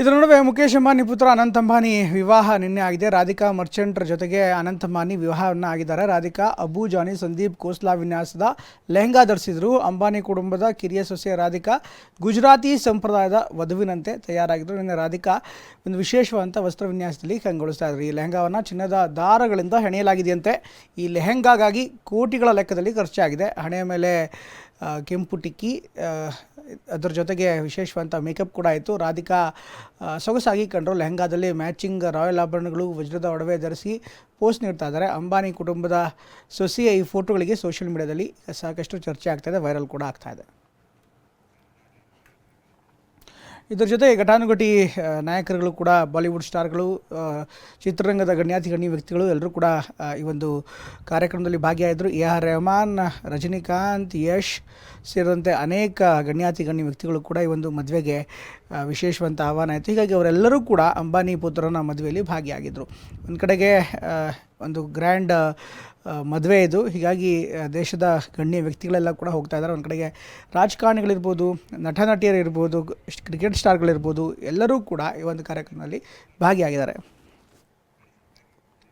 ಇದರ ನಡುವೆ ಮುಖೇಶ್ ಅಂಬಾನಿ ಪುತ್ರ ಅನಂತ ಅಂಬಾನಿ ವಿವಾಹ ನಿನ್ನೆ ಆಗಿದೆ. ರಾಧಿಕಾ ಮರ್ಚೆಂಟ್ರ ಜೊತೆಗೆ ಅನಂತ ಅಂಬಾನಿ ವಿವಾಹವನ್ನು ಆಗಿದ್ದಾರೆ. ರಾಧಿಕಾ, ಅಬು, ಜಾನಿ, ಸಂದೀಪ್, ಕೋಸ್ಲಾ ವಿನ್ಯಾಸದ ಲೆಹಂಗಾ ಧರಿಸಿದ್ರು. ಅಂಬಾನಿ ಕುಟುಂಬದ ಕಿರಿಯ ಸೊಸೆ ರಾಧಿಕಾ ಗುಜರಾತಿ ಸಂಪ್ರದಾಯದ ವಧುವಿನಂತೆ ತಯಾರಾಗಿದ್ದರು ನಿನ್ನೆ ರಾಧಿಕಾ ಒಂದು ವಿಶೇಷವಾದಂಥ ವಸ್ತ್ರ ವಿನ್ಯಾಸದಲ್ಲಿ ಕಂಗೊಳಿಸ್ತಾ ಇದ್ದರು ಈ ಲೆಹಂಗಾವನ್ನು ಚಿನ್ನದ ದಾರಗಳಿಂದ ಹೆಣೆಯಲಾಗಿದೆಯಂತೆ. ಈ ಲೆಹೆಂಗಾಗಾಗಿ ಕೋಟಿಗಳ ಲೆಕ್ಕದಲ್ಲಿ ಖರ್ಚಾಗಿದೆ. ಹಣೆಯ ಮೇಲೆ ಕೆಂಪು ಟಿಕ್ಕಿ ಅದರ ಜೊತೆಗೆ ವಿಶೇಷವಂತ ಮೇಕಪ್ ಕೂಡ ಆಯಿತು. ರಾಧಿಕಾ ಸೊಗಸಾಗಿ ಕಂಡರು ಲೆಹಂಗಾದಲ್ಲಿ ಮ್ಯಾಚಿಂಗ್ ರಾಯಲ್ ಆಭರಣಗಳು ವಜ್ರದ ಒಡವೆ ಧರಿಸಿ ಪೋಸ್ಟ್ ನೀಡ್ತಾ ಇದ್ದಾರೆ. ಅಂಬಾನಿ ಕುಟುಂಬದ ಸೊಸಿಯ ಈ ಫೋಟೋಗಳಿಗೆ ಸೋಷಿಯಲ್ ಮೀಡಿಯಾದಲ್ಲಿ ಸಾಕಷ್ಟು ಚರ್ಚೆ ಆಗ್ತಾಯಿದೆ ವೈರಲ್ ಕೂಡ ಆಗ್ತಾ ಇದೆ ಇದರ ಜೊತೆ ಘಟಾನುಘಟಿ ನಾಯಕರುಗಳು ಕೂಡ, ಬಾಲಿವುಡ್ ಸ್ಟಾರ್ಗಳು ಚಿತ್ರರಂಗದ ಗಣ್ಯಾತಿ ಗಣ್ಯ ವ್ಯಕ್ತಿಗಳು ಎಲ್ಲರೂ ಕೂಡ ಈ ಒಂದು ಕಾರ್ಯಕ್ರಮದಲ್ಲಿ ಭಾಗಿಯಾದರು. ಎ ಆರ್ ರೆಹಮಾನ್, ರಜನಿಕಾಂತ್, ಯಶ್ ಸೇರಿದಂತೆ ಅನೇಕ ಗಣ್ಯಾತಿ ಗಣ್ಯ ವ್ಯಕ್ತಿಗಳು ಕೂಡ ಈ ಒಂದು ಮದುವೆಗೆ ವಿಶೇಷವಂತ ಆಹ್ವಾನ ಆಯಿತು. ಹೀಗಾಗಿ ಅವರೆಲ್ಲರೂ ಕೂಡ ಅಂಬಾನಿ ಪುತ್ರನ ಮದುವೆಯಲ್ಲಿ ಭಾಗಿಯಾಗಿದ್ದರು ಒಂದು ಕಡೆಗೆ ಒಂದು ಗ್ರ್ಯಾಂಡ್ ಮದುವೆ ಇದು. ಹೀಗಾಗಿ ದೇಶದ ಗಣ್ಯ ವ್ಯಕ್ತಿಗಳೆಲ್ಲ ಕೂಡ ಹೋಗ್ತಾ ಇದ್ದಾರೆ. ಒಂದು ಕಡೆಗೆ ರಾಜಕಾರಣಿಗಳಿರ್ಬೋದು ನಟ ನಟಿಯರು ಇರ್ಬೋದು ಕ್ರಿಕೆಟ್ ಸ್ಟಾರ್ಗಳಿರ್ಬೋದು, ಎಲ್ಲರೂ ಕೂಡ ಈ ಒಂದು ಕಾರ್ಯಕ್ರಮದಲ್ಲಿ ಭಾಗಿಯಾಗಿದ್ದಾರೆ.